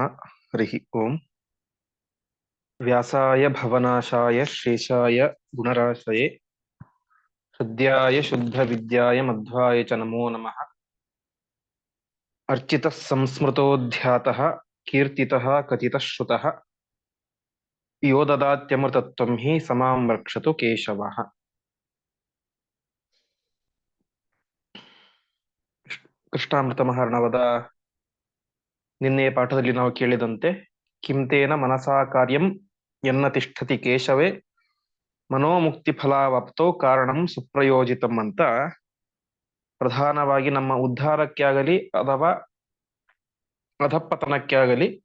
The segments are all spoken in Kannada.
हरि ओम। व्यासाय भवनाशाय शेषाय गुणराशये। हृद्याय शुद्ध विद्याय मध्वाय च नमो नमः। अर्चित संस्मृतोऽध्यातः, कीर्तितः, कथितः श्रुतः। यो ददात्यमृतत्वं हि समां रक्षतु केशवः। कृष्णामृतमहर्णवदा। ನಿನ್ನೆಯ ಪಾಠದಲ್ಲಿ ನಾವು ಕೇಳಿದಂತೆ, ಕಿಂತೇನ ಮನಸಾ ಕಾರ್ಯಂ ಎನ್ನ ತಿಷ್ಠತಿ ಕೇಶವೇ, ಮನೋಮುಕ್ತಿ ಫಲಾವಪ್ತೋ ಕಾರಣಂ ಸುಪ್ರಯೋಜಿತಂ ಅಂತ. ಪ್ರಧಾನವಾಗಿ ನಮ್ಮ ಉದ್ಧಾರಕ್ಕೆ ಆಗಲಿ ಅಥವಾ ಅಧಪತನಕ್ಕೆ ಆಗಲಿ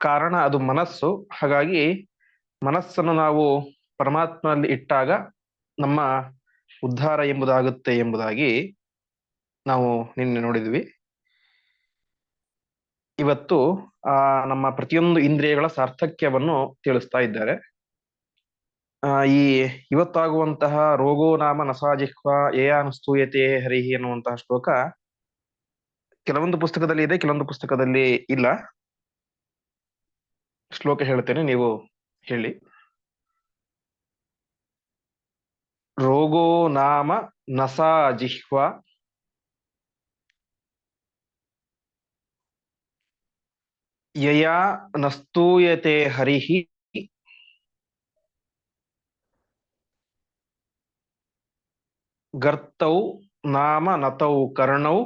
ಕಾರಣ ಅದು ಮನಸ್ಸು. ಹಾಗಾಗಿ ಮನಸ್ಸನ್ನು ನಾವು ಪರಮಾತ್ಮನಲ್ಲಿ ಇಟ್ಟಾಗ ನಮ್ಮ ಉದ್ಧಾರ ಎಂಬುದಾಗುತ್ತೆ ಎಂಬುದಾಗಿ ನಾವು ನಿನ್ನೆ ನೋಡಿದ್ವಿ. ಇವತ್ತು, ಆ, ನಮ್ಮ ಪ್ರತಿಯೊಂದು ಇಂದ್ರಿಯಗಳ ಸಾರ್ಥಕ್ಯವನ್ನು ತಿಳಿಸ್ತಾ ಇದ್ದಾರೆ. ಈ ಇವತ್ತಾಗುವಂತಹ ರೋಗೋ ನಾಮ ನಸಾಜಿಹ್ವ ಏಯಾನುಸ್ತೂಯತೆ ಹರಿಹಿ ಅನ್ನುವಂತಹ ಶ್ಲೋಕ ಕೆಲವೊಂದು ಪುಸ್ತಕದಲ್ಲಿ ಇದೆ, ಕೆಲವೊಂದು ಪುಸ್ತಕದಲ್ಲಿ ಇಲ್ಲ. ಶ್ಲೋಕ ಹೇಳ್ತೇನೆ, ನೀವು ಹೇಳಿ. ರೋಗೋ ನಾಮ ನಸಾಜಿಹ್ವ ಯಯಾ ನಸ್ತೂಯತೆ ಹರಿಹಿ ಗರ್ತೌ ನಾಮ ನತೌ ಕರ್ಣೌ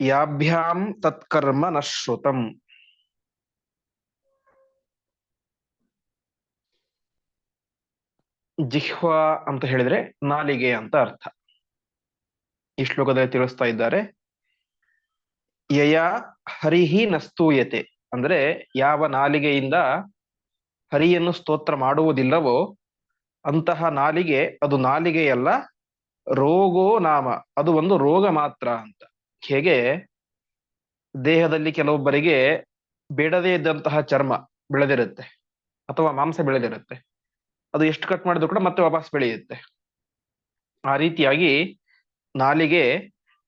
ಯಾಭ್ಯಾಂ ತತ್ಕರ್ಮ ನ ಶ್ರುತಂ ಜಿಹ್ವ ಅಂತ ಹೇಳಿದ್ರೆ ನಾಲಿಗೆ ಅಂತ ಅರ್ಥ. ಈ ಶ್ಲೋಕದಲ್ಲಿ ತಿಳಿಸ್ತಾ ಇದ್ದಾರೆ. ಯಯ ಹರಿಹಿ ನಸ್ತೂಯತೆ. ಅಂದ್ರೆ ಯಾವ ನಾಲಿಗೆಯಿಂದ ಹರಿಯನ್ನು ಸ್ತೋತ್ರ ಮಾಡುವುದಿಲ್ಲವೋ ಅಂತಹ ನಾಲಿಗೆ ಅದು ನಾಲಿಗೆಯಲ್ಲ, ರೋಗೋ ನಾಮ, ಅದು ಒಂದು ರೋಗ ಮಾತ್ರ ಅಂತ. ಹೇಗೆ? ದೇಹದಲ್ಲಿ ಕೆಲವೊಬ್ಬರಿಗೆ ಬೇಡದೇ ಇದ್ದಂತಹ ಚರ್ಮ ಬೆಳೆದಿರುತ್ತೆ, ಅಥವಾ ಮಾಂಸ ಬೆಳೆದಿರುತ್ತೆ. ಅದು ಎಷ್ಟು ಕಟ್ ಮಾಡಿದ್ರು ಕೂಡ ಮತ್ತೆ ವಾಪಸ್ ಬೆಳೆಯುತ್ತೆ. ಆ ರೀತಿಯಾಗಿ ನಾಲಿಗೆ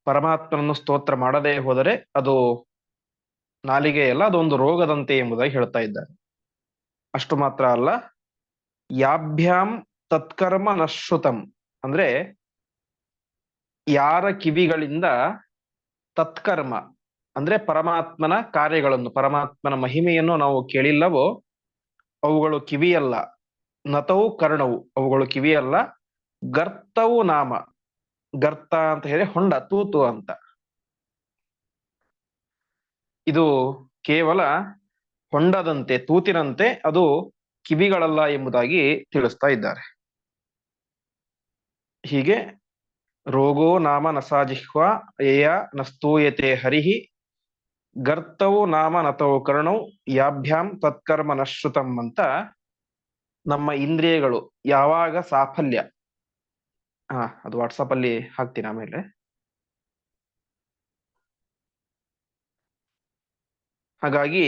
ಪರಮಾತ್ಮನನ್ನು ಸ್ತೋತ್ರ ಮಾಡದೇ ಹೋದರೆ ಅದು ನಾಲಿಗೆ ಅಲ್ಲ ಅದೊಂದು ರೋಗದಂತೆ ಎಂಬುದಾಗಿ ಹೇಳ್ತಾ ಇದ್ದಾರೆ. ಅಷ್ಟು ಮಾತ್ರ ಅಲ್ಲ, ಯಾಭ್ಯಾಂ ತತ್ಕರ್ಮ ನಶ್ರುತಂ ಅಂದ್ರೆ ಯಾರ ಕಿವಿಗಳಿಂದ ತತ್ಕರ್ಮ ಅಂದ್ರೆ ಪರಮಾತ್ಮನ ಕಾರ್ಯಗಳನ್ನು, ಪರಮಾತ್ಮನ ಮಹಿಮೆಯನ್ನು ನಾವು ಕೇಳಿಲ್ಲವೋ ಅವುಗಳು ಕಿವಿಯಲ್ಲ, ನತವು ಕರ್ಣವು, ಅವುಗಳು ಕಿವಿಯಲ್ಲ, ಗರ್ತವು ನಾಮ. ಗರ್ತ ಅಂತ ಹೇಳಿ ಹೊಂಡ, ತೂತು ಅಂತ. ಇದು ಕೇವಲ ಹೊಂಡದಂತೆ, ತೂತಿನಂತೆ ಅದು ಕಿವಿಗಳಲ್ಲ ಎಂಬುದಾಗಿ ತಿಳಿಸ್ತಾ ಇದ್ದಾರೆ. ಹೀಗೆ ರೋಗೋ ನಾಮ ನಸಾಜಿಹ್ವ ಏಯ ನಸ್ತೂಯತೆ ಹರಿಹಿ ಗರ್ತವು ನಾಮ ನತವು ಕರ್ಣವು ಯಾಭ್ಯಾಂ ತತ್ಕರ್ಮ ನಶ್ರುತಂ ಅಂತ ನಮ್ಮ ಇಂದ್ರಿಯಗಳು ಯಾವಾಗ ಸಾಫಲ್ಯ ಹಾ ಅದು ವಾಟ್ಸಪ್ ಅಲ್ಲಿ ಹಾಕ್ತೀನಿ ಆಮೇಲೆ ಹಾಗಾಗಿ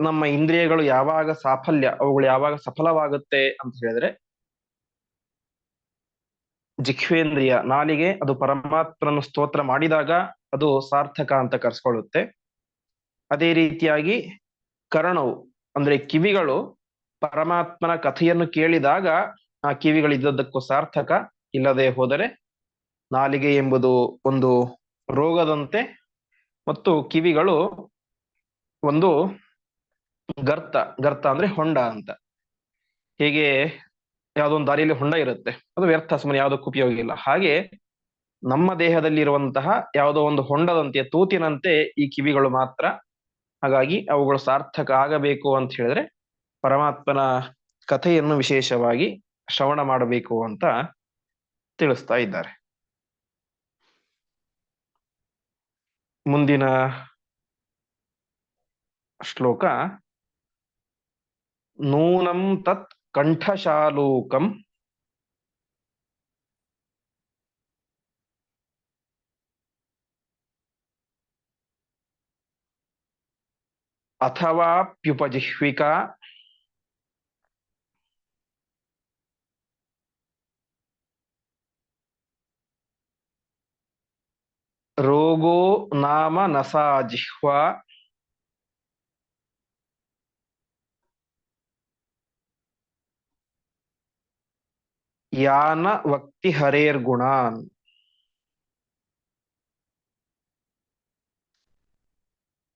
ನಮ್ಮ ಇಂದ್ರಿಯಗಳು ಯಾವಾಗ ಸಾಫಲ್ಯ, ಅವುಗಳು ಯಾವಾಗ ಸಫಲವಾಗುತ್ತೆ ಅಂತ ಹೇಳಿದ್ರೆ, ಜಿಹ್ವೇಂದ್ರಿಯ ನಾಲಿಗೆ ಅದು ಪರಮಾತ್ಮನ ಸ್ತೋತ್ರ ಮಾಡಿದಾಗ ಅದು ಸಾರ್ಥಕ ಅಂತ ಕರೆಸ್ಕೊಳ್ಳುತ್ತೆ. ಅದೇ ರೀತಿಯಾಗಿ ಕರಣವು, ಅಂದ್ರೆ ಕಿವಿಗಳು, ಪರಮಾತ್ಮನ ಕಥೆಯನ್ನು ಕೇಳಿದಾಗ ಆ ಕಿವಿಗಳಿದ್ದದ್ದಕ್ಕೂ ಸಾರ್ಥಕ ಇಲ್ಲದೆ ಹೋದರೆ ನಾಲಿಗೆ ಎಂಬುದು ಒಂದು ರೋಗದಂತೆ ಮತ್ತು ಕಿವಿಗಳು ಒಂದು ಗರ್ತ ಗರ್ತ ಅಂದ್ರೆ ಹೊಂಡ ಅಂತ. ಹೀಗೆ ಯಾವುದೊಂದು ದಾರಿಯಲ್ಲಿ ಹೊಂಡ ಇರುತ್ತೆ. ಅದು ವ್ಯರ್ಥ, ಸುಮ್ಮನೆ ಯಾವುದಕ್ಕೂ ಉಪಯೋಗ ಇಲ್ಲ. ಹಾಗೆ ನಮ್ಮ ದೇಹದಲ್ಲಿ ಇರುವಂತಹ ಯಾವುದೋ ಒಂದು ಹೊಂಡದಂತೆ, ತೂತಿನಂತೆ ಈ ಕಿವಿಗಳು ಮಾತ್ರ. ಹಾಗಾಗಿ ಅವುಗಳು ಸಾರ್ಥಕ ಆಗಬೇಕು ಅಂತ ಹೇಳಿದ್ರೆ ಪರಮಾತ್ಮನ ಕಥೆಯನ್ನು ವಿಶೇಷವಾಗಿ ಶ್ರವಣ ಮಾಡಬೇಕು ಅಂತ ತಿಳಿಸ್ತಾ ಇದ್ದಾರೆ. ಮುಂದಿನ ಶ್ಲೋಕ ನೂನಂ ತತ್ ಕಂಠಶಾಲೂಕಂ. ಅಥವಾಪ್ಯುಪಜಿಹ್ವಿಕಾ ರೋಗೋ ನಾಮ ನಸಾ ಜಿಹ್ವಾ ಯಾನ ವಕ್ತಿ ಹರೇರ್ ಗುಣಾನ್.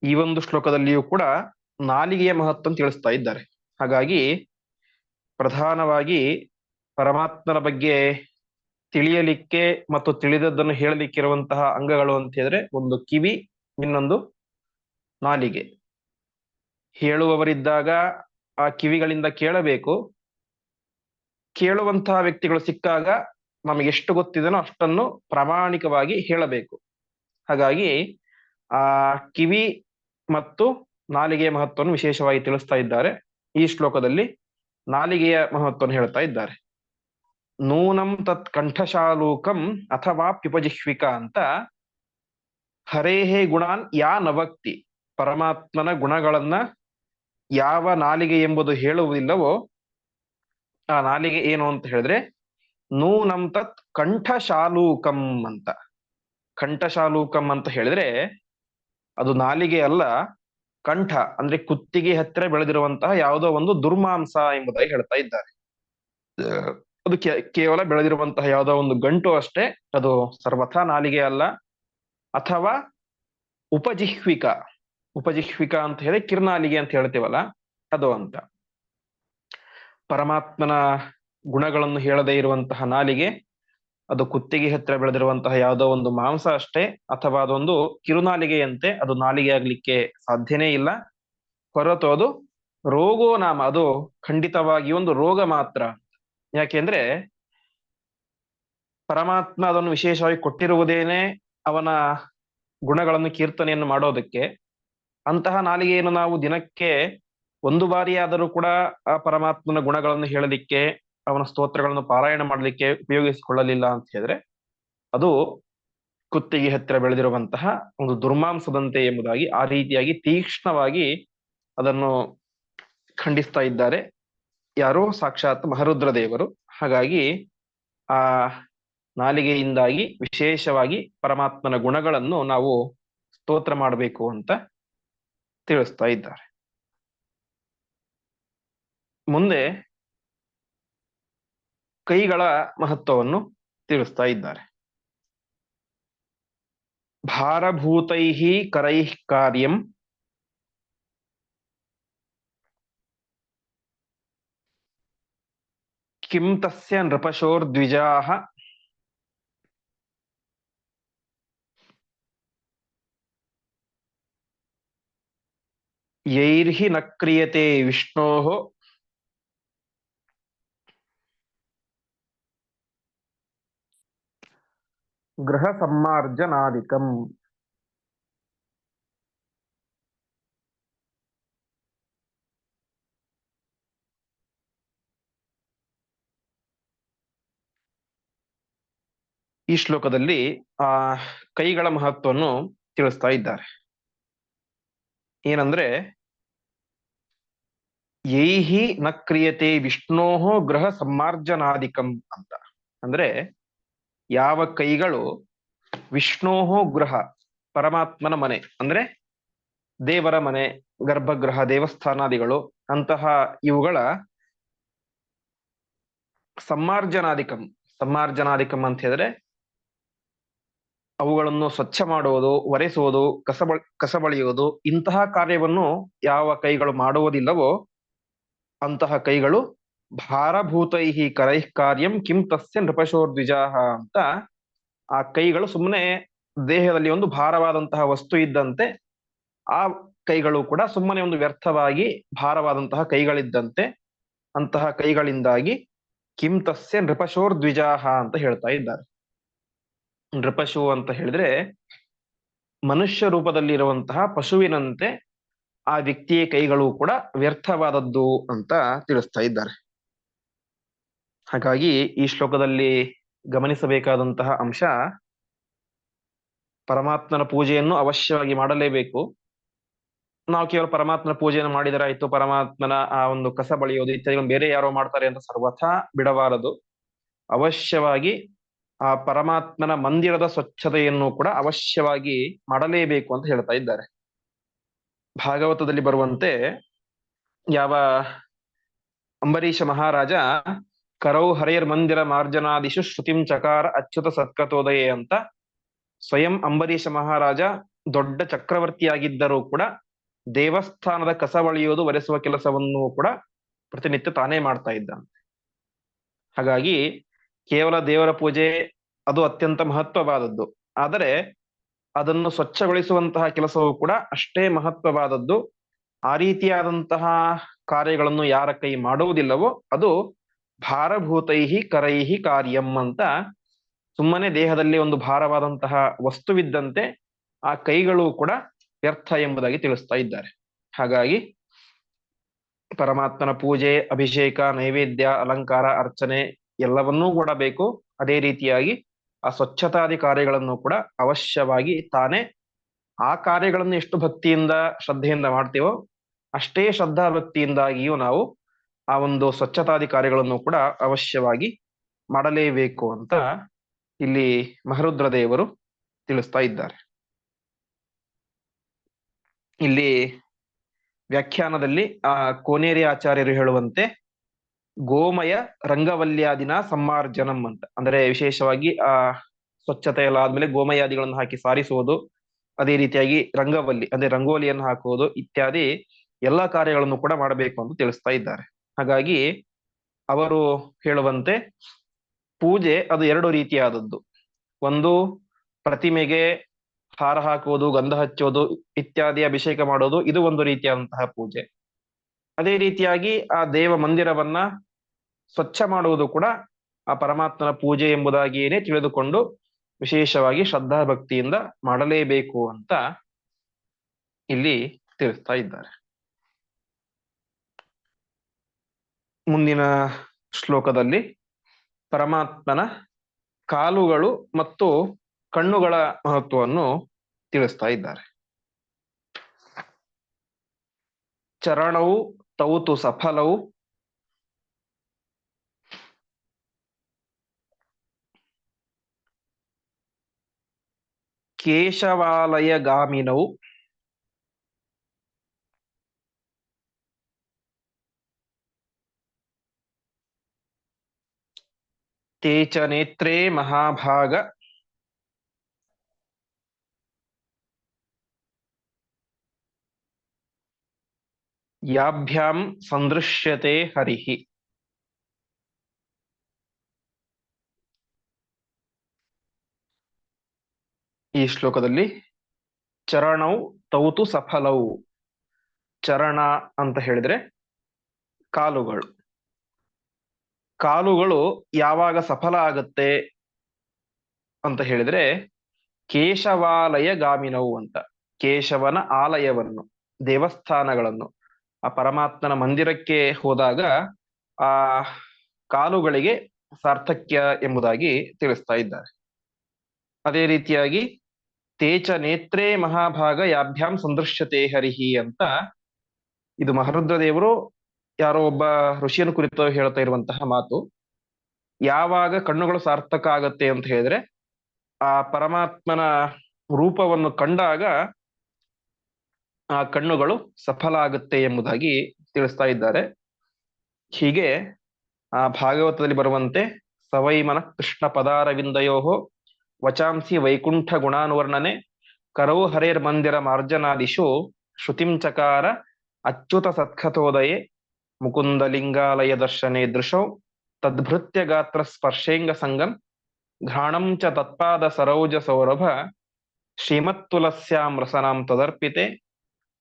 ಈ ಒಂದು ಶ್ಲೋಕದಲ್ಲಿಯೂ ಕೂಡ ನಾಲಿಗೆಯ ಮಹತ್ವ ತಿಳಿಸ್ತಾ ಇದ್ದಾರೆ. ಹಾಗಾಗಿ ಪ್ರಧಾನವಾಗಿ ಪರಮಾತ್ಮನ ಬಗ್ಗೆ ತಿಳಿಯಲಿಕ್ಕೆ ಮತ್ತು ತಿಳಿದದ್ದನ್ನು ಹೇಳಲಿಕ್ಕೆ ಇರುವಂತಹ ಅಂಗಗಳು ಅಂತ ಹೇಳಿದ್ರೆ ಒಂದು ಕಿವಿ, ಇನ್ನೊಂದು ನಾಲಿಗೆ. ಹೇಳುವವರಿದ್ದಾಗ ಆ ಕಿವಿಗಳಿಂದ ಕೇಳಬೇಕು. ಕೇಳುವಂತಹ ವ್ಯಕ್ತಿಗಳು ಸಿಕ್ಕಾಗ ನಮಗೆ ಎಷ್ಟು ಗೊತ್ತಿದೆನೋ ಅಷ್ಟನ್ನು ಪ್ರಾಮಾಣಿಕವಾಗಿ ಹೇಳಬೇಕು. ಹಾಗಾಗಿ ಆ ಕಿವಿ ಮತ್ತು ನಾಲಿಗೆಯ ಮಹತ್ವವನ್ನು ವಿಶೇಷವಾಗಿ ತಿಳಿಸ್ತಾ ಇದ್ದಾರೆ. ಈ ಶ್ಲೋಕದಲ್ಲಿ ನಾಲಿಗೆಯ ಮಹತ್ವವನ್ನು ಹೇಳ್ತಾ ಇದ್ದಾರೆ. ನೂನಂ ತತ್ ಕಂಠಶಾಲೂಕಂ ಅಥವಾ ಪ್ಯುಪಜಿಹ್ವಿಕ ಅಂತ ಹರೇಹೇ ಗುಣಾನ್ ಯಾ ನವಕ್ತಿ ಪರಮಾತ್ಮನ ಗುಣಗಳನ್ನ ಯಾವ ನಾಲಿಗೆ ಎಂಬುದು ಹೇಳುವುದಿಲ್ಲವೋ, ಆ ನಾಲಿಗೆ ಏನು ಅಂತ ಹೇಳಿದ್ರೆ, ನೂನಂ ತತ್ ಕಂಠಶಾಲೂಕಂ ಅಂತ. ಕಂಠಶಾಲೂಕಂ ಅಂತ ಹೇಳಿದ್ರೆ, ಅದು ನಾಲಿಗೆ ಅಲ್ಲ, ಕಂಠ, ಅಂದ್ರೆ ಕುತ್ತಿಗೆ ಹತ್ತಿರ ಬೆಳೆದಿರುವಂತಹ ಯಾವುದೋ ಒಂದು ದುರ್ಮಾಂಸ ಎಂಬುದಾಗಿ ಹೇಳ್ತಾ ಇದ್ದಾರೆ. ಅದು ಕೇವಲ ಬೆಳೆದಿರುವಂತಹ ಯಾವುದೋ ಒಂದು ಗಂಟು ಅಷ್ಟೇ, ಅದು ಸರ್ವಥಾ ನಾಲಿಗೆ ಅಲ್ಲ, ಅಥವಾ ಉಪಜಿಹ್ವಿಕ ಉಪಜಿಹ್ವಿಕ ಅಂತ ಹೇಳಿ ಕಿರ್ನಾಲಿಗೆ ಅಂತ ಹೇಳ್ತೀವಲ್ಲ, ಅದು ಅಂತ. ಪರಮಾತ್ಮನ ಗುಣಗಳನ್ನು ಹೇಳದೇ ಇರುವಂತಹ ನಾಲಿಗೆ, ಅದು ಕುತ್ತಿಗೆ ಹತ್ತಿರ ಬೆಳೆದಿರುವಂತಹ ಯಾವುದೋ ಒಂದು ಮಾಂಸ ಅಷ್ಟೇ, ಅಥವಾ ಅದೊಂದು ಕಿರುನಾಲಿಗೆಯಂತೆ, ಅದು ನಾಲಿಗೆ ಆಗ್ಲಿಕ್ಕೆ ಸಾಧ್ಯನೇ ಇಲ್ಲ. ಹೊರತು ಅದು ರೋಗೋ ನಾಮ, ಅದು ಖಂಡಿತವಾಗಿ ಒಂದು ರೋಗ ಮಾತ್ರ. ಯಾಕೆಂದ್ರೆ ಪರಮಾತ್ಮ ಅದನ್ನು ವಿಶೇಷವಾಗಿ ಕೊಟ್ಟಿರುವುದೇನೆ ಅವನ ಗುಣಗಳನ್ನು ಕೀರ್ತನೆಯನ್ನು ಮಾಡೋದಕ್ಕೆ. ಅಂತಹ ನಾಲಿಗೆಯನ್ನು ನಾವು ದಿನಕ್ಕೆ ಒಂದು ಬಾರಿಯಾದರೂ ಕೂಡ ಆ ಪರಮಾತ್ಮನ ಗುಣಗಳನ್ನು ಹೇಳಲಿಕ್ಕೆ, ಅವನ ಸ್ತೋತ್ರಗಳನ್ನು ಪಾರಾಯಣ ಮಾಡಲಿಕ್ಕೆ ಉಪಯೋಗಿಸಿಕೊಳ್ಳಲಿಲ್ಲ ಅಂತ ಹೇಳಿದ್ರೆ ಅದು ಕುತ್ತಿಗೆ ಹತ್ತಿರ ಬೆಳೆದಿರುವಂತಹ ಒಂದು ದುರ್ಮಾಂಸದಂತೆ ಎಂಬುದಾಗಿ ಆ ರೀತಿಯಾಗಿ ತೀಕ್ಷ್ಣವಾಗಿ ಅದನ್ನು ಖಂಡಿಸ್ತಾ ಇದ್ದಾರೆ. ಯಾರೋ ಸಾಕ್ಷಾತ್ ಮಹರುದ್ರ ದೇವರು ಹಾಗಾಗಿ ಆ ನಾಲಿಗೆಯಿಂದಾಗಿ ವಿಶೇಷವಾಗಿ ಪರಮಾತ್ಮನ ಗುಣಗಳನ್ನು ನಾವು ಸ್ತೋತ್ರ ಮಾಡಬೇಕು ಅಂತ ತಿಳಿಸ್ತಾ ಇದ್ದಾರೆ. ಮುಂದೆ ಕೈಗಳ ಮಹತ್ವವನ್ನು ತಿಳಿಸ್ತಾ ಇದ್ದಾರೆ. ಭಾರಭೂತೈ ಕರೈ ಕಾರ್ಯಂ ಕಿಂ ತಸ್ಯ ನೃಪಶೋರ್ದ್ವಿಜಾ ಯೈರ್ಹಿ ನ ಕ್ರಿಯತೆ ವಿಷ್ಣೋ ಗೃಹ ಸಮ್ಮಾರ್ಜನಾದಿಕಂ ಈ ಶ್ಲೋಕದಲ್ಲಿ, ಆ, ಕೈಗಳ ಮಹತ್ವವನ್ನು ತಿಳಿಸ್ತಾ ಇದ್ದಾರೆ. ಏನಂದ್ರೆ ಯೈಹಿ ನ ಕ್ರಿಯತೆ ವಿಷ್ಣೋ ಗೃಹ ಸಮ್ಮಾರ್ಜನಾಧಿಕಂ ಅಂತ. ಅಂದ್ರೆ, ಯಾವ ಕೈಗಳು ವಿಷ್ಣೋಹೋ ಗೃಹ, ಪರಮಾತ್ಮನ ಮನೆ, ಅಂದ್ರೆ, ದೇವರ ಮನೆ, ಗರ್ಭಗೃಹ, ದೇವಸ್ಥಾನಾದಿಗಳು, ಅಂತಹ ಇವುಗಳ ಸಮ್ಮಾರ್ಜನಾಧಿಕಂ ಸಮ್ಮಾರ್ಜನಾಧಿಕಂ ಅಂತ ಹೇಳಿದ್ರೆ ಅವುಗಳನ್ನು ಸ್ವಚ್ಛ ಮಾಡುವುದು, ಒರೆಸುವುದು ಕಸ ಕಸ ಬಳಿಯುವುದು ಇಂತಹ ಕಾರ್ಯವನ್ನು ಯಾವ ಕೈಗಳು ಮಾಡುವುದಿಲ್ಲವೋ ಅಂತಹ ಕೈಗಳು ಭಾರಭೂತೈಹಿ ಕರೈ ಕಾರ್ಯಂ ಕಿಂ ತಸ್ಯ ನೃಪಶೋರ್ದ್ವಿಜಾಹ ಅಂತ ಆ ಕೈಗಳು ಸುಮ್ಮನೆ ದೇಹದಲ್ಲಿ ಒಂದು ಭಾರವಾದಂತಹ ವಸ್ತು ಇದ್ದಂತೆ, ಆ ಕೈಗಳು ಕೂಡ ಸುಮ್ಮನೆ ಒಂದು ವ್ಯರ್ಥವಾಗಿ ಭಾರವಾದಂತಹ ಕೈಗಳಿದ್ದಂತೆ, ಅಂತಹ ಕೈಗಳಿಂದಾಗಿ ಕಿಂ ತಸ್ಯ ನೃಪಶೋರ್ದ್ವಿಜಾಹ ಅಂತ ಹೇಳ್ತಾ ಇದ್ದಾರೆ. ನೃಪಶು ಅಂತ ಹೇಳಿದ್ರೆ ಮನುಷ್ಯ ರೂಪದಲ್ಲಿರುವಂತಹ ಪಶುವಿನಂತೆ ಆ ವ್ಯಕ್ತಿಯ ಕೈಗಳು ಕೂಡ ವ್ಯರ್ಥವಾದದ್ದು ಅಂತ ತಿಳಿಸ್ತಾ ಇದ್ದಾರೆ. ಹಾಗಾಗಿ ಈ ಶ್ಲೋಕದಲ್ಲಿ ಗಮನಿಸಬೇಕಾದಂತಹ ಅಂಶ ಪರಮಾತ್ಮನ ಪೂಜೆಯನ್ನು ಅವಶ್ಯವಾಗಿ ಮಾಡಲೇಬೇಕು. ನಾವು ಕೇವಲ ಪರಮಾತ್ಮನ ಪೂಜೆಯನ್ನು ಮಾಡಿದರಾಯ್ತು, ಪರಮಾತ್ಮನ ಆ ಒಂದು ಕಸ ಬಳಿಯೋದು ಇತ್ಯಾದಿಗಳು ಬೇರೆ ಯಾರೋ ಮಾಡ್ತಾರೆ ಅಂತ ಸರ್ವಥಾ ಬಿಡಬಾರದು. ಅವಶ್ಯವಾಗಿ ಆ ಪರಮಾತ್ಮನ ಮಂದಿರದ ಸ್ವಚ್ಛತೆಯನ್ನು ಕೂಡ ಅವಶ್ಯವಾಗಿ ಮಾಡಲೇಬೇಕು ಅಂತ ಹೇಳ್ತಾ ಇದ್ದಾರೆ. ಭಾಗವತದಲ್ಲಿ ಬರುವಂತೆ ಯಾವ ಅಂಬರೀಷ ಮಹಾರಾಜ, ಕರೌ ಹರೆಯರ್ ಮಂದಿರ ಮಾರ್ಜನಾದಿಶು ಶ್ರುತಿಂ ಚಕಾರ ಅಚ್ಯುತ ಸತ್ಕತೋದಯೇ ಅಂತ ಸ್ವಯಂ ಅಂಬರೀಷ ಮಹಾರಾಜ ದೊಡ್ಡ ಚಕ್ರವರ್ತಿಯಾಗಿದ್ದರೂ ಕೂಡ ದೇವಸ್ಥಾನದ ಕಸವಳಿಯೋದು ಒರೆಸುವ ಕೆಲಸವನ್ನು ಕೂಡ ಪ್ರತಿನಿತ್ಯ ತಾನೇ ಮಾಡ್ತಾ ಇದ್ದಂತೆ ಹಾಗಾಗಿ ಕೇವಲ ದೇವರ ಪೂಜೆ ಅದು ಅತ್ಯಂತ ಮಹತ್ವವಾದದ್ದು. ಆದರೆ ಅದನ್ನು ಸ್ವಚ್ಛಗೊಳಿಸುವಂತಹ ಕೆಲಸವು ಕೂಡ ಅಷ್ಟೇ ಮಹತ್ವವಾದದ್ದು. ಆ ರೀತಿಯಾದಂತಹ ಕಾರ್ಯಗಳನ್ನು ಯಾರ ಕೈ ಮಾಡುವುದಿಲ್ಲವೋ ಅದು ಭಾರಭೂತೈಹಿ ಕರೈಹಿ ಕಾರ್ಯಂ ಅಂತ ಸುಮ್ಮನೆ ದೇಹದಲ್ಲಿ ಒಂದು ಭಾರವಾದಂತಹ ವಸ್ತುವಿದ್ದಂತೆ ಆ ಕೈಗಳು ಕೂಡ ವ್ಯರ್ಥ ಎಂಬುದಾಗಿ ತಿಳಿಸ್ತಾ ಇದ್ದಾರೆ. ಹಾಗಾಗಿ ಪರಮಾತ್ಮನ ಪೂಜೆ, ಅಭಿಷೇಕ, ನೈವೇದ್ಯ, ಅಲಂಕಾರ, ಅರ್ಚನೆ ಎಲ್ಲವನ್ನೂ ಕೂಡ ಬೇಕು. ಅದೇ ರೀತಿಯಾಗಿ ಆ ಸ್ವಚ್ಛತಾದಿ ಕಾರ್ಯಗಳನ್ನು ಕೂಡ ಅವಶ್ಯವಾಗಿ ತಾನೇ ಆ ಕಾರ್ಯಗಳನ್ನು ಎಷ್ಟು ಭಕ್ತಿಯಿಂದ, ಶ್ರದ್ಧೆಯಿಂದ ಮಾಡ್ತೀವೋ ಅಷ್ಟೇ ಶ್ರದ್ಧಾ ಭಕ್ತಿಯಿಂದಾಗಿಯೂ ನಾವು ಆ ಒಂದು ಸ್ವಚ್ಛತಾದಿ ಕಾರ್ಯಗಳನ್ನು ಕೂಡ ಅವಶ್ಯವಾಗಿ ಮಾಡಲೇಬೇಕು ಅಂತ ಇಲ್ಲಿ ಮಹರುದ್ರ ದೇವರು ತಿಳಿಸ್ತಾ ಇದ್ದಾರೆ. ಇಲ್ಲಿ ವ್ಯಾಖ್ಯಾನದಲ್ಲಿ ಆ ಕೋನೇರಿ ಆಚಾರ್ಯರು ಹೇಳುವಂತೆ ಗೋಮಯ ರಂಗವಲ್ಯಾದಿನ ಸಮ್ಮಾರ್ಜನಂ ಅಂತ. ಅಂದ್ರೆ ವಿಶೇಷವಾಗಿ, ಆ ಸ್ವಚ್ಛತೆ ಎಲ್ಲ ಆದ್ಮೇಲೆ ಗೋಮಯಾದಿಗಳನ್ನು ಹಾಕಿ ಸಾರಿಸುವುದು, ಅದೇ ರೀತಿಯಾಗಿ ರಂಗವಲ್ಲಿ, ಅಂದ್ರೆ ರಂಗೋಲಿಯನ್ನು ಹಾಕುವುದು ಇತ್ಯಾದಿ ಎಲ್ಲಾ ಕಾರ್ಯಗಳನ್ನು ಕೂಡ ಮಾಡಬೇಕು ಅಂತ ತಿಳಿಸ್ತಾ ಇದ್ದಾರೆ. ಹಾಗಾಗಿ ಅವರು ಹೇಳುವಂತೆ ಪೂಜೆ ಅದು ಎರಡು ರೀತಿಯಾದದ್ದು. ಒಂದು, ಪ್ರತಿಮೆಗೆ ಹಾರ ಹಾಕುವುದು, ಗಂಧ ಹಚ್ಚೋದು ಇತ್ಯಾದಿ ಅಭಿಷೇಕ ಮಾಡೋದು ಇದು ಒಂದು ರೀತಿಯಾದಂತಹ ಪೂಜೆ. ಅದೇ ರೀತಿಯಾಗಿ ಆ ದೇವ ಮಂದಿರವನ್ನ ಸ್ವಚ್ಛ ಮಾಡುವುದು ಕೂಡ ಆ ಪರಮಾತ್ಮನ ಪೂಜೆ ಎಂಬುದಾಗಿಯೇನೆ ತಿಳಿದುಕೊಂಡು ವಿಶೇಷವಾಗಿ ಶ್ರದ್ಧಾ ಭಕ್ತಿಯಿಂದ ಮಾಡಲೇಬೇಕು ಅಂತ ಇಲ್ಲಿ ತಿಳಿಸ್ತಾ ಇದ್ದಾರೆ. ಮುಂದಿನ ಶ್ಲೋಕದಲ್ಲಿ ಪರಮಾತ್ಮನ ಕಾಲುಗಳು ಮತ್ತು ಕಣ್ಣುಗಳ ಮಹತ್ವವನ್ನು ತಿಳಿಸ್ತಾ ಇದ್ದಾರೆ. ಚರಣವು ತೌತು ಸಫಲವು. ಕೇಶವಾಲಯ ಗಾಮಿನವು ತೇಚ ನೇತ್ರೇ ಮಹಾಭಾಗ. ಯಾಭ್ಯಾಂ ಸಂದೃಶ್ಯತೆ ಹರಿಹಿ ಈ ಶ್ಲೋಕದಲ್ಲಿ ಚರಣವು ತೌತು ಸಫಲವು ಚರಣ ಅಂತ ಹೇಳಿದ್ರೆ ಕಾಲುಗಳು। ಕಾಲುಗಳು ಯಾವಾಗ ಸಫಲ ಆಗತ್ತೆ ಅಂತ ಹೇಳಿದ್ರೆ ಕೇಶವಾಲಯ ಗಾಮಿನವು ಅಂತ, ಕೇಶವನ ಆಲಯವನ್ನು, ದೇವಸ್ಥಾನಗಳನ್ನು ಆ ಪರಮಾತ್ಮನ ಮಂದಿರಕ್ಕೆ ಹೋದಾಗ ಆ ಕಾಲುಗಳಿಗೆ ಸಾರ್ಥಕ್ಯ ಎಂಬುದಾಗಿ ತಿಳಿಸ್ತಾ ಇದ್ದಾರೆ. ಅದೇ ರೀತಿಯಾಗಿ ತೇಚ ನೇತ್ರೇ ಮಹಾಭಾಗ ಯಾಭ್ಯಾಂ ಸಂದೃಶ್ಯತೆ ಹರಿಹಿ ಅಂತ ಇದು ಮಹರುದ್ರ ದೇವರು ಯಾರೋ ಒಬ್ಬ ಋಷಿಯನ್ನು ಕುರಿತು ಹೇಳ್ತಾ ಇರುವಂತಹ ಮಾತು. ಯಾವಾಗ ಕಣ್ಣುಗಳು ಸಾರ್ಥಕ ಆಗತ್ತೆ ಅಂತ ಹೇಳಿದ್ರೆ ಆ ಪರಮಾತ್ಮನ ರೂಪವನ್ನು ಕಂಡಾಗ ಆ ಕಣ್ಣುಗಳು ಸಫಲ ಆಗುತ್ತೆ ಎಂಬುದಾಗಿ ತಿಳಿಸ್ತಾ ಇದ್ದಾರೆ. ಹೀಗೆ ಆ ಭಾಗವತದಲ್ಲಿ ಬರುವಂತೆ ಸವೈಮನ ಕೃಷ್ಣ ಪದಾರವಿಂದಯೋ ವಚಾಂಸಿ ವೈಕುಂಠ ಗುಣಾನುವರ್ಣನೆ ಕರೌ ಹರೇರ್ ಮಂದಿರ ಮಾರ್ಜನಾದಿಶು ಶ್ರುತಿಂಚಕಾರ ಅಚ್ಯುತ ಸತ್ಕಥೋದಯೇ ಮುಕುಂದಲಿಂಗಾಲಯ ದರ್ಶನೆ ದೃಶೌ ತದ್ಭೃತ್ಯ ಗಾತ್ರ ಸ್ಪರ್ಶೇಂಗ ಸಂಗಂ ಘ್ರಾಣಂ ಚ ತತ್ಪಾದ ಸರೌಜ ಸೌರಭ ಶ್ರೀಮತ್ತುಲಸ್ಯಾಂ ರಸನಾಂ ತದರ್ಪಿತೆ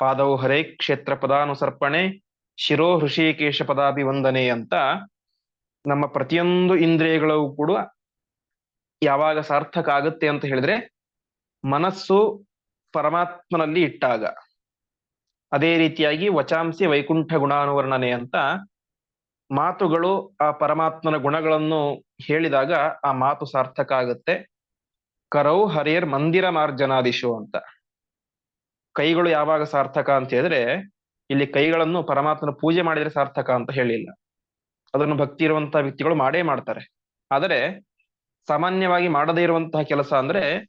ಪಾದೌ ಹರೇ ಕ್ಷೇತ್ರ ಪದಾನುಸರ್ಪಣೆ ಶಿರೋ ಹೃಷಿಕೇಶ ಪದಾಭಿವಂದನೆ ಅಂತ ನಮ್ಮ ಪ್ರತಿಯೊಂದು ಇಂದ್ರಿಯಗಳು ಕೂಡ ಯಾವಾಗ ಸಾರ್ಥಕ ಆಗುತ್ತೆ ಅಂತ ಹೇಳಿದ್ರೆ ಮನಸ್ಸು ಪರಮಾತ್ಮನಲ್ಲಿ ಇಟ್ಟಾಗ. ಅದೇ ರೀತಿಯಾಗಿ ವಚಾಂಸಿ ವೈಕುಂಠ ಗುಣಾನುವರ್ಣನೆ ಅಂತ ಮಾತುಗಳು ಆ ಪರಮಾತ್ಮನ ಗುಣಗಳನ್ನು ಹೇಳಿದಾಗ ಆ ಮಾತು ಸಾರ್ಥಕ ಆಗುತ್ತೆ. ಕರೌ ಹರಿಯರ್ ಮಂದಿರ ಮಾರ್ಜನಾದಿಶು ಅಂತ. ಕೈಗಳು ಯಾವಾಗ ಸಾರ್ಥಕ ಅಂತ ಹೇಳಿದ್ರೆ, ಇಲ್ಲಿ ಕೈಗಳನ್ನು ಪರಮಾತ್ಮನ ಪೂಜೆ ಮಾಡಿದ್ರೆ ಸಾರ್ಥಕ ಅಂತ ಹೇಳಿಲ್ಲ. ಅದನ್ನು ಭಕ್ತಿ ಇರುವಂತಹ ವ್ಯಕ್ತಿಗಳು ಮಾಡೇ ಮಾಡ್ತಾರೆ. ಆದರೆ, ಸಾಮಾನ್ಯವಾಗಿ ಮಾಡದೇ ಇರುವಂತಹ ಕೆಲಸ ಅಂದ್ರೆ,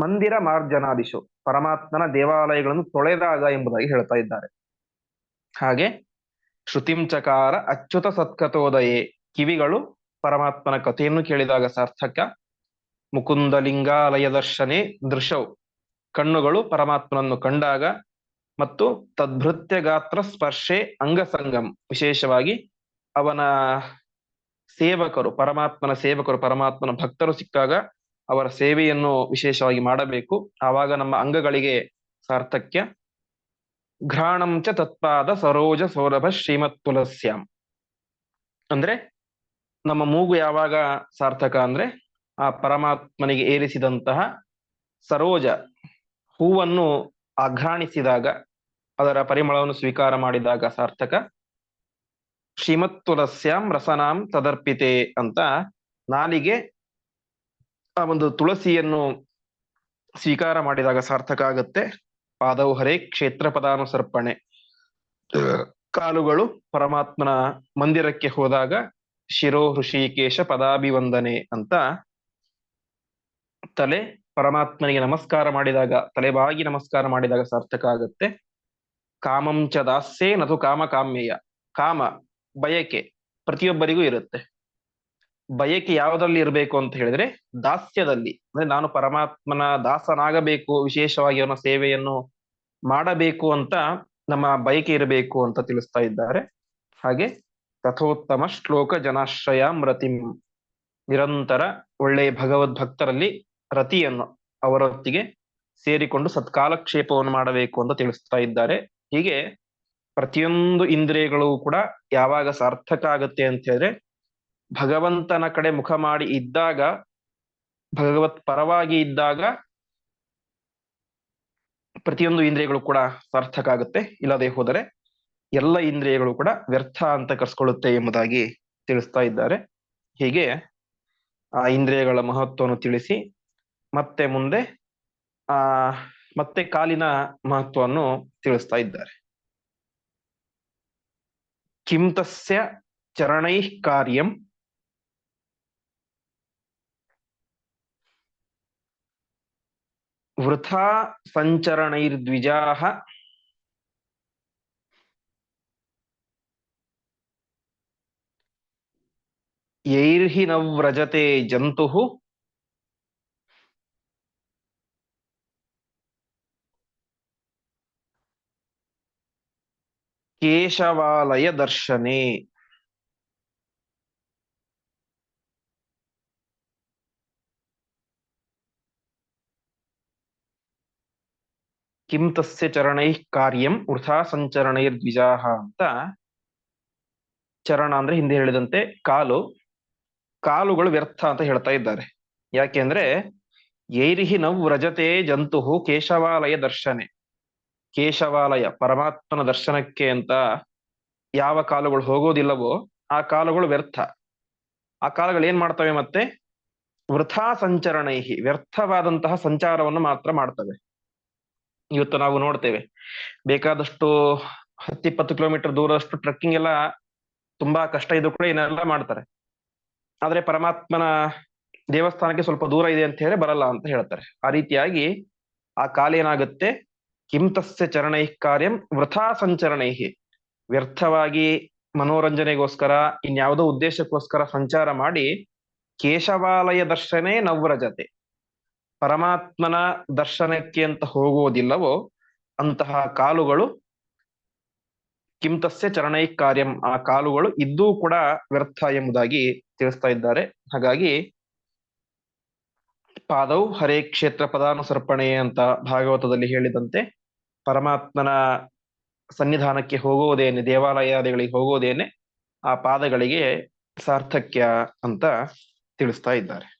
ಮಂದಿರ ಮಾರ್ಜನಾದಿಶು, ಪರಮಾತ್ಮನ ದೇವಾಲಯಗಳನ್ನು ತೊಳೆದಾಗ ಎಂಬುದಾಗಿ ಹೇಳ್ತಾ ಇದ್ದಾರೆ. ಹಾಗೆ ಶ್ರುತಿಂಚಕಾರ ಅಚ್ಯುತ ಸತ್ಕತೋದಯೇ ಕಿವಿಗಳು ಪರಮಾತ್ಮನ ಕಥೆಯನ್ನು ಕೇಳಿದಾಗ ಸಾರ್ಥಕ ಮುಕುಂದ ಲಿಂಗಾಲಯ ದರ್ಶನೆ ದೃಶವು ಕಣ್ಣುಗಳು ಪರಮಾತ್ಮನನ್ನು ಕಂಡಾಗ ಮತ್ತು ತದ್ಭೃತ್ಯ ಗಾತ್ರ ಸ್ಪರ್ಶೆ ಅಂಗಸಂಗಂ. ವಿಶೇಷವಾಗಿ ಅವನ ಸೇವಕರು, ಪರಮಾತ್ಮನ ಸೇವಕರು, ಪರಮಾತ್ಮನ ಭಕ್ತರು ಸಿಕ್ಕಾಗ ಅವರ ಸೇವೆಯನ್ನು ವಿಶೇಷವಾಗಿ ಮಾಡಬೇಕು. ಆವಾಗ ನಮ್ಮ ಅಂಗಗಳಿಗೆ ಸಾರ್ಥಕ್ಯ. ಘ್ರಾಣಂ ಚ ತತ್ಪಾದ ಸರೋಜ ಸೌರಭ ಶ್ರೀಮತ್ ತುಲಸ್ಯಾಂ. ಅಂದ್ರೆ ನಮ್ಮ ಮೂಗು ಯಾವಾಗ ಸಾರ್ಥಕ ಅಂದ್ರೆ ಆ ಪರಮಾತ್ಮನಿಗೆ ಏರಿಸಿದಂತಹ ಸರೋಜ ಹೂವನ್ನು ಅಘ್ರಾಣಿಸಿದಾಗ, ಅದರ ಪರಿಮಳವನ್ನು ಸ್ವೀಕಾರ ಮಾಡಿದಾಗ ಸಾರ್ಥಕ. ಶ್ರೀಮತ್ ತುಳಸ್ಯಾಂ ರಸನಾಂ ತದರ್ಪಿತೆ ಅಂತ ನಾಲಿಗೆ ಆ ಒಂದು ತುಳಸಿಯನ್ನು ಸ್ವೀಕಾರ ಮಾಡಿದಾಗ ಸಾರ್ಥಕ ಆಗುತ್ತೆ. ಪಾದವು ಹರೇ ಕ್ಷೇತ್ರ ಪದಾನುಸರ್ಪಣೆ ಕಾಲುಗಳು ಪರಮಾತ್ಮನ ಮಂದಿರಕ್ಕೆ ಹೋದಾಗ ಶಿರೋ ಹೃಷಿಕೇಶ ಪದಾಭಿವಂದನೆ ಅಂತ ತಲೆ ಪರಮಾತ್ಮನಿಗೆ ನಮಸ್ಕಾರ ಮಾಡಿದಾಗ, ತಲೆಬಾಗಿ ನಮಸ್ಕಾರ ಮಾಡಿದಾಗ ಸಾರ್ಥಕ ಆಗುತ್ತೆ. ಕಾಮಂಚ ದಾಸ್ಯೇ ನತು ಕಾಮ ಕಾಮ್ಯಯ. ಕಾಮ, ಬಯಕೆ ಪ್ರತಿಯೊಬ್ಬರಿಗೂ ಇರುತ್ತೆ. ಬಯಕೆ ಯಾವುದರಲ್ಲಿ ಇರಬೇಕು ಅಂತ ಹೇಳಿದ್ರೆ, ದಾಸ್ಯದಲ್ಲಿ. ಅಂದ್ರೆ ನಾನು ಪರಮಾತ್ಮನ ದಾಸನಾಗಬೇಕು, ವಿಶೇಷವಾಗಿ ಅವನ ಸೇವೆಯನ್ನು ಮಾಡಬೇಕು ಅಂತ ನಮ್ಮ ಬಯಕೆ ಇರಬೇಕು ಅಂತ ತಿಳಿಸ್ತಾ ಇದ್ದಾರೆ. ಹಾಗೆ ತಥೋತ್ತಮ ಶ್ಲೋಕ ಜನಾಶ್ರಯ ಮೃತಿಂ ನಿರಂತರ ಒಳ್ಳೆಯ ಭಗವದ್ ಭಕ್ತರಲ್ಲಿ ರತಿಯನ್ನು ಅವರೊತ್ತಿಗೆ ಸೇರಿಕೊಂಡು ಸತ್ಕಾಲಕ್ಷೇಪವನ್ನು ಮಾಡಬೇಕು ಅಂತ ತಿಳಿಸ್ತಾ ಇದ್ದಾರೆ. ಹೀಗೆ ಪ್ರತಿಯೊಂದು ಇಂದ್ರಿಯಗಳು ಕೂಡ ಯಾವಾಗ ಸಾರ್ಥಕ ಆಗುತ್ತೆ ಅಂತ ಹೇಳಿದ್ರೆ, ಭಗವಂತನ ಕಡೆ ಮುಖ ಮಾಡಿ ಇದ್ದಾಗ, ಭಗವತ್ ಪರವಾಗಿ ಇದ್ದಾಗ ಪ್ರತಿಯೊಂದು ಇಂದ್ರಿಯಗಳು ಕೂಡ ಸಾರ್ಥಕ ಆಗುತ್ತೆ. ಇಲ್ಲದೆ ಹೋದರೆ ಎಲ್ಲ ಇಂದ್ರಿಯಗಳು ಕೂಡ ವ್ಯರ್ಥ ಅಂತ ಕರ್ಸ್ಕೊಳ್ಳುತ್ತೆ ಎಂಬುದಾಗಿ ತಿಳಿಸ್ತಾ ಇದ್ದಾರೆ. ಹೀಗೆ ಆ ಇಂದ್ರಿಯಗಳ ಮಹತ್ವವನ್ನು ತಿಳಿಸಿ ಮತ್ತೆ ಮುಂದೆ, ಆ, ಮತ್ತೆ ಕಾಲಿನ ಮಹತ್ವವನ್ನು ತಿಳಿಸ್ತಾ ಇದ್ದಾರೆ. ಕಿಂತಸ್ಯ ಚರಣೈ ಕಾರ್ಯಂ. ವೃಥಾ ಸಂಚರಣೈರ್ದ್ವಿಜಾಹ. ಯೈರ್ಹಿ ನವ್ರಜತೆ ವ್ರಜತೆ ಜಂತು. ಕೇಶವಾಲಯ ದರ್ಶನೆ. ಕಿಂ ತಸ್ಯ ಚರಣೈ ಕಾರ್ಯಂ ವೃಥಾ ಸಂಚರಣೈರ್ದ್ವಿಜಾಹ ಅಂತ ಚರಣ ಅಂದ್ರೆ ಹಿಂದೆ ಹೇಳಿದಂತೆ ಕಾಲು. ಕಾಲುಗಳು ವ್ಯರ್ಥ ಅಂತ ಹೇಳ್ತಾ ಇದ್ದಾರೆ. ಯಾಕೆಂದ್ರೆ ಏರಿಹಿ ನವ್ ವ್ರಜತೆ ಜಂತು ಕೇಶವಾಲಯ ದರ್ಶನೆ. ಕೇಶವಾಲಯ, ಪರಮಾತ್ಮನ ದರ್ಶನಕ್ಕೆ ಅಂತ ಯಾವ ಕಾಲುಗಳು ಹೋಗೋದಿಲ್ಲವೋ ಆ ಕಾಲುಗಳು ವ್ಯರ್ಥ. ಆ ಕಾಲಗಳು ಏನ್ ಮಾಡ್ತವೆ ಮತ್ತೆ? ವೃಥಾ ಸಂಚರಣೈಹಿ, ವ್ಯರ್ಥವಾದಂತಹ ಸಂಚಾರವನ್ನು ಮಾತ್ರ ಮಾಡ್ತವೆ. ಇವತ್ತು ನಾವು ನೋಡ್ತೇವೆ. ಬೇಕಾದಷ್ಟು ಹತ್ತಿಪ್ಪತ್ತು ಕಿಲೋಮೀಟರ್ ದೂರದಷ್ಟು ಟ್ರೆಕ್ಕಿಂಗ್ ಎಲ್ಲ ತುಂಬಾ ಕಷ್ಟ ಇದ್ದು ಕೂಡ ಏನೆಲ್ಲ ಮಾಡ್ತಾರೆ. ಆದ್ರೆ ಪರಮಾತ್ಮನ ದೇವಸ್ಥಾನಕ್ಕೆ ಸ್ವಲ್ಪ ದೂರ ಇದೆ ಅಂತ ಹೇಳಿ ಬರಲ್ಲ ಅಂತ ಹೇಳ್ತಾರೆ. ಆ ರೀತಿಯಾಗಿ ಆ ಕಾಲ ಏನಾಗುತ್ತೆ ಕಿಂತಸ್ಯ ಚರಣೈ ಕಾರ್ಯಂ ವೃಥಾ ಸಂಚರಣೈ ವ್ಯರ್ಥವಾಗಿ ಮನೋರಂಜನೆಗೋಸ್ಕರ ಇನ್ಯಾವುದೋ ಉದ್ದೇಶಕ್ಕೋಸ್ಕರ ಸಂಚಾರ ಮಾಡಿ ಕೇಶವಾಲಯ ದರ್ಶನೇ ನವ್ರಜತೆ. ಪರಮಾತ್ಮನ ದರ್ಶನಕ್ಕೆ ಅಂತ ಹೋಗುವುದಿಲ್ಲವೋ ಅಂತಹ ಕಾಲುಗಳು? ಕಿಂತಸ್ಯ ಚರಣೈ ಕಾರ್ಯಂ ಆ ಕಾಲುಗಳು ಇದ್ದೂ ಕೂಡ ವ್ಯರ್ಥ ಎಂಬುದಾಗಿ ತಿಳಿಸ್ತಾ ಇದ್ದಾರೆ. ಹಾಗಾಗಿ ಪಾದವು ಹರೇ ಕ್ಷೇತ್ರ ಪದಾನುಸರ್ಪಣೆ ಅಂತ ಭಾಗವತದಲ್ಲಿ ಹೇಳಿದಂತೆ ಪರಮಾತ್ಮನ ಸನ್ನಿಧಾನಕ್ಕೆ ಹೋಗುವುದೇನೆ, ದೇವಾಲಯಾದಿಗಳಿಗೆ ಹೋಗುವುದೇನೆ ಆ ಪಾದಗಳಿಗೆ ಸಾರ್ಥಕ್ಯ ಅಂತ ತಿಳಿಸ್ತಾ ಇದ್ದಾರೆ.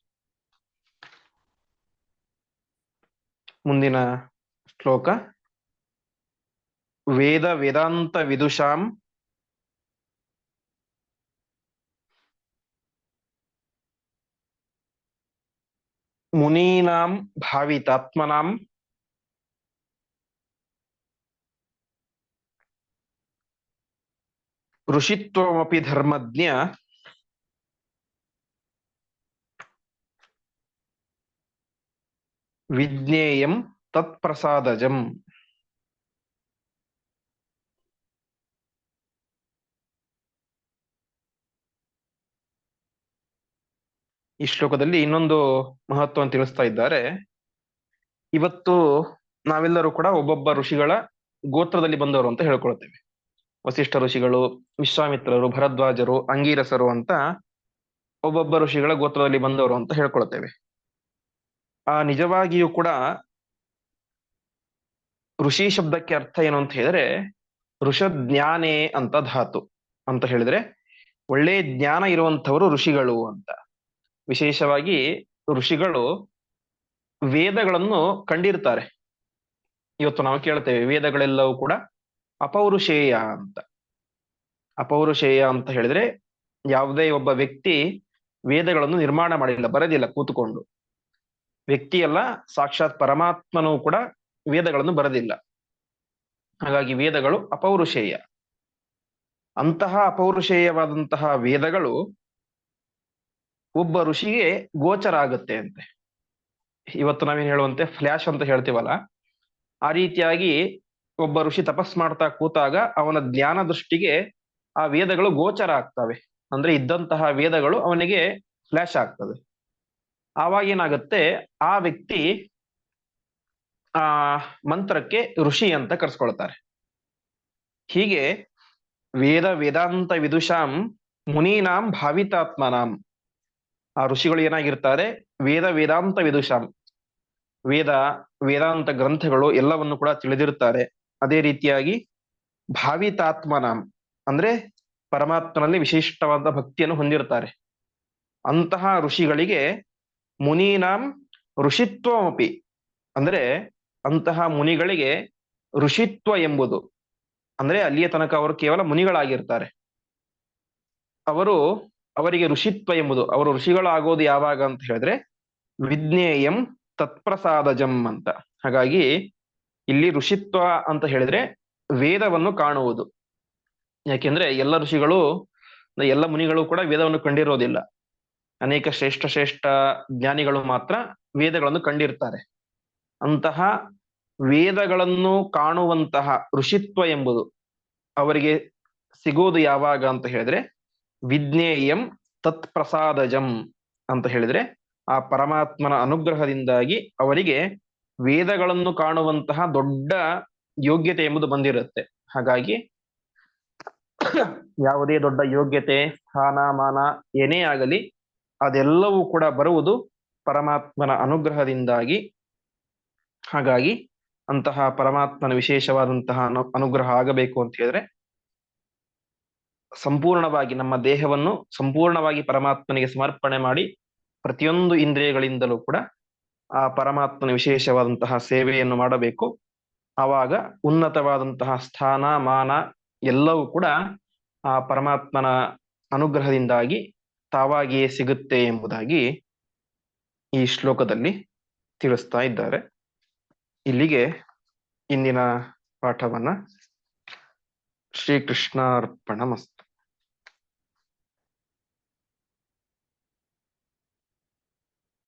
ಮುಂದಿನ ಶ್ಲೋಕ. ವೇದ ವೇದಾಂತ ವಿದುಷಾಂ मुनीनां भावितात्मनां ऋषित्वमपि धर्मज्ञ। विज्ञेयं तत्प्रसादजम्। ಈ ಶ್ಲೋಕದಲ್ಲಿ ಇನ್ನೊಂದು ಮಹತ್ವವನ್ನು ತಿಳಿಸ್ತಾ ಇದ್ದಾರೆ. ಇವತ್ತು ನಾವೆಲ್ಲರೂ ಕೂಡ ಒಬ್ಬೊಬ್ಬ ಋಷಿಗಳ ಗೋತ್ರದಲ್ಲಿ ಬಂದವರು ಅಂತ ಹೇಳ್ಕೊಳ್ತೇವೆ. ವಸಿಷ್ಠ ಋಷಿಗಳು, ವಿಶ್ವಾಮಿತ್ರರು, ಭರದ್ವಾಜರು, ಅಂಗೀರಸರು ಅಂತ ಒಬ್ಬೊಬ್ಬ ಋಷಿಗಳ ಗೋತ್ರದಲ್ಲಿ ಬಂದವರು ಅಂತ ಹೇಳ್ಕೊಳ್ತೇವೆ. ಆ ನಿಜವಾಗಿಯೂ ಕೂಡ ಋಷಿ ಶಬ್ದಕ್ಕೆ ಅರ್ಥ ಏನು ಅಂತ ಹೇಳಿದ್ರೆ ಋಷಜ್ಞಾನೇ ಅಂತ ಧಾತು ಅಂತ ಹೇಳಿದ್ರೆ ಒಳ್ಳೆ ಜ್ಞಾನ ಇರುವಂಥವರು ಋಷಿಗಳು ಅಂತ. ವಿಶೇಷವಾಗಿ ಋಷಿಗಳು ವೇದಗಳನ್ನು ಕಂಡಿರ್ತಾರೆ. ಇವತ್ತು ನಾವು ಕೇಳ್ತೇವೆ, ವೇದಗಳೆಲ್ಲವೂ ಕೂಡ ಅಪೌರುಷೇಯ ಅಂತ. ಅಪೌರುಷೇಯ ಅಂತ ಹೇಳಿದ್ರೆ ಯಾವುದೇ ಒಬ್ಬ ವ್ಯಕ್ತಿ ವೇದಗಳನ್ನು ನಿರ್ಮಾಣ ಮಾಡಿಲ್ಲ, ಬರೆದಿಲ್ಲ, ಕೂತುಕೊಂಡು. ವ್ಯಕ್ತಿಯಲ್ಲ, ಸಾಕ್ಷಾತ್ ಪರಮಾತ್ಮನೂ ಕೂಡ ವೇದಗಳನ್ನು ಬರೆದಿಲ್ಲ. ಹಾಗಾಗಿ ವೇದಗಳು ಅಪೌರುಷೇಯ. ಅಂತಹ ಅಪೌರುಷೇಯವಾದಂತಹ ವೇದಗಳು ಒಬ್ಬ ಋಷಿಗೆ ಗೋಚರ ಆಗುತ್ತೆ ಅಂತೆ. ಇವತ್ತು ನಾವೇನ್ ಹೇಳುವಂತೆ, ಫ್ಲ್ಯಾಶ್ ಅಂತ ಹೇಳ್ತೀವಲ್ಲ, ಆ ರೀತಿಯಾಗಿ ಒಬ್ಬ ಋಷಿ ತಪಸ್ ಮಾಡ್ತಾ ಕೂತಾಗ ಅವನ ಜ್ಞಾನ ದೃಷ್ಟಿಗೆ ಆ ವೇದಗಳು ಗೋಚರ ಆಗ್ತವೆ. ಅಂದ್ರೆ ಇದ್ದಂತಹ ವೇದಗಳು ಅವನಿಗೆ ಫ್ಲ್ಯಾಶ್ ಆಗ್ತದೆ ಆವಾಗ ಏನಾಗುತ್ತೆ, ಆ ವ್ಯಕ್ತಿ ಆ ಮಂತ್ರಕ್ಕೆ ಋಷಿ ಅಂತ ಕರ್ಸ್ಕೊಳ್ತಾರೆ. ಹೀಗೆ ವೇದ ವೇದಾಂತ ವಿದುಷಾಂ ಮುನೀನಾಂ ಭಾವಿತಾತ್ಮನಾಂ ಆ ಋಷಿಗಳು ಏನಾಗಿರ್ತಾರೆ? ವೇದ ವೇದಾಂತ ವಿದುಷಾಂ. ವೇದ, ವೇದಾಂತ ಗ್ರಂಥಗಳು ಎಲ್ಲವನ್ನು ಕೂಡ ತಿಳಿದಿರುತ್ತಾರೆ. ಅದೇ ರೀತಿಯಾಗಿ ಭಾವಿತಾತ್ಮನಾಂ. ಅಂದ್ರೆ ಪರಮಾತ್ಮನಲ್ಲಿ ವಿಶಿಷ್ಟವಾದ ಭಕ್ತಿಯನ್ನು ಹೊಂದಿರ್ತಾರೆ ಅಂತಹ ಋಷಿಗಳಿಗೆ ಮುನೀನಾಂ ಋಷಿತ್ವಮಪಿ. ಅಂದ್ರೆ ಅಂತಹ ಮುನಿಗಳಿಗೆ ಋಷಿತ್ವ ಎಂಬುದು. ಅಂದ್ರೆ ಅಲ್ಲಿಯ ತನಕ ಅವರು ಕೇವಲ ಮುನಿಗಳಾಗಿರ್ತಾರೆ. ಅವರು ಅವರಿಗೆ ಋಷಿತ್ವ ಎಂಬುದು. ಅವರು ಋಷಿಗಳಾಗೋದು ಯಾವಾಗ ಅಂತ ಹೇಳಿದ್ರೆ, ವಿಜ್ಞೇಯಂ ತತ್ಪ್ರಸಾದಜಂ ಅಂತ. ಹಾಗಾಗಿ ಇಲ್ಲಿ ಋಷಿತ್ವ ಅಂತ ಹೇಳಿದ್ರೆ ವೇದವನ್ನು ಕಾಣುವುದು. ಯಾಕೆಂದ್ರೆ ಎಲ್ಲ ಋಷಿಗಳು, ಎಲ್ಲ ಮುನಿಗಳು ಕೂಡ ವೇದವನ್ನು ಕಂಡಿರೋದಿಲ್ಲ. ಅನೇಕ ಶ್ರೇಷ್ಠ ಶ್ರೇಷ್ಠ ಜ್ಞಾನಿಗಳು ಮಾತ್ರ ವೇದಗಳನ್ನು ಕಂಡಿರ್ತಾರೆ. ಅಂತಹ ವೇದಗಳನ್ನು ಕಾಣುವಂತಹ ಋಷಿತ್ವ ಎಂಬುದು ಅವರಿಗೆ ಸಿಗೋದು ಯಾವಾಗ ಅಂತ ಹೇಳಿದ್ರೆ ವಿಜ್ಞೇಯಂ ತತ್ಪ್ರಸಾದಜಂ ಅಂತ ಹೇಳಿದ್ರೆ ಆ ಪರಮಾತ್ಮನ ಅನುಗ್ರಹದಿಂದಾಗಿ ಅವರಿಗೆ ವೇದಗಳನ್ನು ಕಾಣುವಂತಹ ದೊಡ್ಡ ಯೋಗ್ಯತೆ ಎಂಬುದು ಬಂದಿರುತ್ತೆ. ಹಾಗಾಗಿ ಯಾವುದೇ ದೊಡ್ಡ ಯೋಗ್ಯತೆ, ಸ್ಥಾನ, ಮಾನ ಏನೇ ಆಗಲಿ ಅದೆಲ್ಲವೂ ಕೂಡ ಬರುವುದು ಪರಮಾತ್ಮನ ಅನುಗ್ರಹದಿಂದಾಗಿ. ಹಾಗಾಗಿ ಅಂತಹ ಪರಮಾತ್ಮನ ವಿಶೇಷವಾದಂತಹ ಅನುಗ್ರಹ ಆಗಬೇಕು ಅಂತ ಹೇಳಿದ್ರೆ ಸಂಪೂರ್ಣವಾಗಿ ನಮ್ಮ ದೇಹವನ್ನು ಸಂಪೂರ್ಣವಾಗಿ ಪರಮಾತ್ಮನಿಗೆ ಸಮರ್ಪಣೆ ಮಾಡಿ ಪ್ರತಿಯೊಂದು ಇಂದ್ರಿಯಗಳಿಂದಲೂ ಕೂಡ ಆ ಪರಮಾತ್ಮನ ವಿಶೇಷವಾದಂತಹ ಸೇವೆಯನ್ನು ಮಾಡಬೇಕು. ಆವಾಗ ಉನ್ನತವಾದಂತಹ ಸ್ಥಾನ, ಮಾನ ಎಲ್ಲವೂ ಕೂಡ ಆ ಪರಮಾತ್ಮನ ಅನುಗ್ರಹದಿಂದಾಗಿ ತಾವಾಗಿಯೇ ಸಿಗುತ್ತೆ ಎಂಬುದಾಗಿ ಈ ಶ್ಲೋಕದಲ್ಲಿ ತಿಳಿಸ್ತಾ ಇದ್ದಾರೆ. ಇಲ್ಲಿಗೆ ಇಂದಿನ ಪಾಠವನ್ನ ಶ್ರೀಕೃಷ್ಣಾರ್ಪಣ ಮಸ್ತು